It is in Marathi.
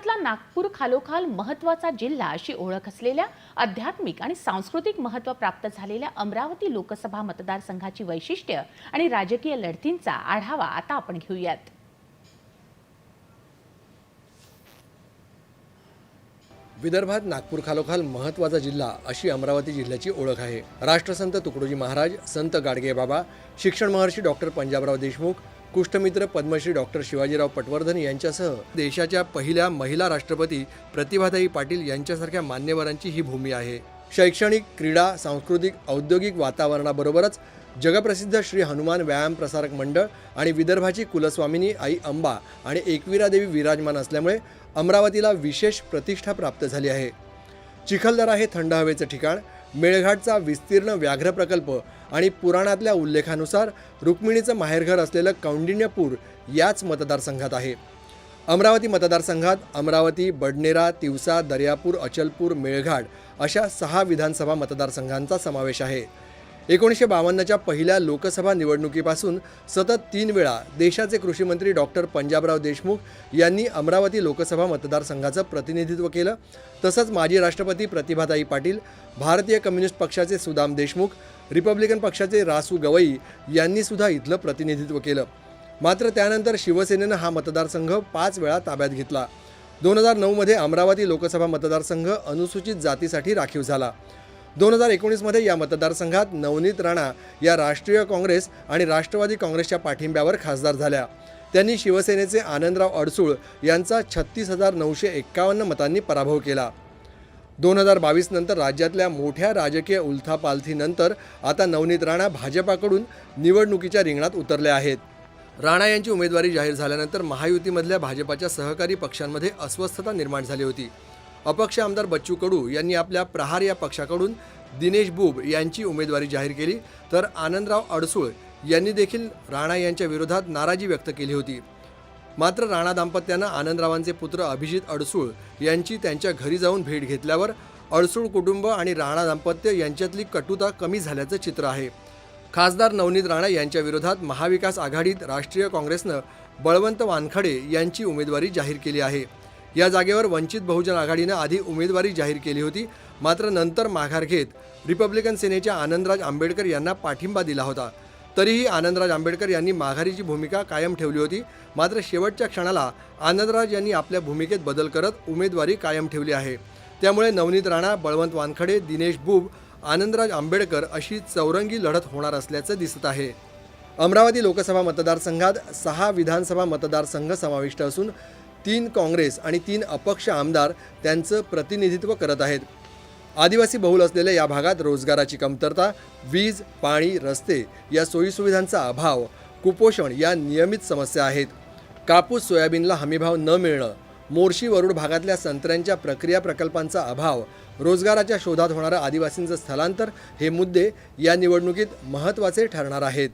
विदर्भातला नागपूर खालोखाल महत्त्वाचा जिल्हा अशी ओळख असलेल्या आध्यात्मिक आणि सांस्कृतिक महत्त्व प्राप्त झालेल्या अमरावती लोकसभा मतदारसंघाची वैशिष्ट्य आणि राजकीय लढतींचा आढावा आता आपण घेऊयात. विदर्भात नागपूर खालोखाल महत्त्वाचा जिल्हा अशी अमरावती जिल्ह्याची ओळख आहे. राष्ट्रसंत तुकडोजी महाराज संत गाडगे बाबा शिक्षण महर्षी डॉक्टर पंजाबराव देशमुख कुष्ठमित्र पद्मश्री डॉक्टर शिवाजीराव पटवर्धन यांच्यासह देशाच्या पहिल्या महिला राष्ट्रपती प्रतिभाताई पाटील यांच्यासारख्या मान्यवरांची ही भूमी आहे. शैक्षणिक क्रीडा सांस्कृतिक औद्योगिक वातावरणाबरोबरच जगप्रसिद्ध श्री हनुमान व्यायाम प्रसारक मंडळ आणि विदर्भाची कुलस्वामिनी आई अंबा आणि एकविरा देवी विराजमान असल्यामुळे अमरावतीला विशेष प्रतिष्ठा प्राप्त झाली आहे. चिखलदरा हे थंड हवेचं ठिकाण मेळघाटचा विस्तीर्ण व्याघ्र प्रकल्प आणि पुराणातल्या उल्लेखानुसार रुक्मिणीचं माहेरघर असलेलं कौंडिण्यपूर याच मतदारसंघात आहे. अमरावती मतदारसंघात अमरावती बडनेरा तिवसा दर्यापूर अचलपूर मेळघाट अशा सहा विधानसभा मतदारसंघांचा समावेश आहे. एकोणीसशे बावन्नच्या पहिल्या लोकसभा निवडणुकीपासून सतत तीन वेळा देशाचे कृषीमंत्री डॉक्टर पंजाबराव देशमुख यांनी अमरावती लोकसभा मतदारसंघाचं प्रतिनिधित्व केलं. तसंच माजी राष्ट्रपती प्रतिभाताई पाटील भारतीय कम्युनिस्ट पक्षाचे सुदाम देशमुख रिपब्लिकन पक्षाचे रासू गवई यांनी सुद्धा इथलं प्रतिनिधित्व केलं. मात्र त्यानंतर शिवसेनेनं हा मतदारसंघ पाच वेळा ताब्यात घेतला. दोन हजार नऊमध्ये अमरावती लोकसभा मतदारसंघ अनुसूचित जातीसाठी राखीव झाला. दोन हजार एकोणीसमध्ये या मतदारसंघात नवनीत राणा या राष्ट्रीय काँग्रेस आणि राष्ट्रवादी काँग्रेसच्या पाठिंब्यावर खासदार झाल्या. त्यांनी शिवसेनेचे आनंदराव अडसूळ यांचा छत्तीस हजार नऊशे एक्कावन्न मतांनी पराभव केला. दोन हजार बावीस नंतर राज्यातल्या मोठ्या राजकीय उलथापालथीनंतर आता नवनीत राणा भाजपाकडून निवडणुकीच्या रिंगणात उतरले आहेत. राणा यांची उमेदवारी जाहीर झाल्यानंतर महायुतीमधल्या भाजपाच्या सहकारी पक्षांमध्ये अस्वस्थता निर्माण झाली होती. अपक्ष आमदार बच्चू कडू यांनी आपल्या प्रहार या पक्षाकडून दिनेश बुब यांची उमेदवारी जाहीर केली. तर आनंदराव अडसूळ यांनी देखील राणा यांच्या विरोधात नाराजी व्यक्त केली होती. मात्र राणा दाम्पत्यानं आनंदरावांचे पुत्र अभिजित अडसूळ यांची त्यांच्या घरी जाऊन भेट घेतल्यावर अडसूळ कुटुंब आणि राणा दाम्पत्य यांच्यातली कटुता कमी झाल्याचं चित्र आहे. खासदार नवनीत राणा यांच्या विरोधात महाविकास आघाडीत राष्ट्रीय काँग्रेसनं बळवंत वानखडे यांची उमेदवारी जाहीर केली आहे. या जागेवर वंचित बहुजन आघाडीनं आधी उमेदवारी जाहीर केली होती मात्र नंतर माघार घेत रिपब्लिकन सेनेच्या आनंदराज आंबेडकर यांना पाठिंबा दिला होता. तरीही आनंदराज आंबेडकर यांनी माघारीची भूमिका कायम ठेवली होती मात्र शेवटच्या क्षणाला आनंदराज यांनी आपल्या भूमिकेत बदल करत उमेदवारी कायम ठेवली आहे. त्यामुळे नवनीत राणा बळवंत वानखडे दिनेश बुब आनंदराज आंबेडकर अशी चौरंगी लढत होणार असल्याचं दिसत आहे. अमरावती लोकसभा मतदारसंघात सहा विधानसभा मतदारसंघ समाविष्ट असून तीन काँग्रेस आणि तीन अपक्ष आमदार त्यांचं प्रतिनिधित्व करत आहेत. आदिवासी बहुल असलेल्या या भागात रोजगाराची कमतरता वीज पाणी रस्ते या सोयीसुविधांचा अभाव कुपोषण या नियमित समस्या आहेत. कापूस सोयाबीनला हमीभाव न मिळणं मोर्शी वरुड भागातल्या संत्र्यांच्या प्रक्रिया प्रकल्पांचा अभाव रोजगाराच्या शोधात होणारं आदिवासींचं स्थलांतर हे मुद्दे या निवडणुकीत महत्त्वाचे ठरणार आहेत.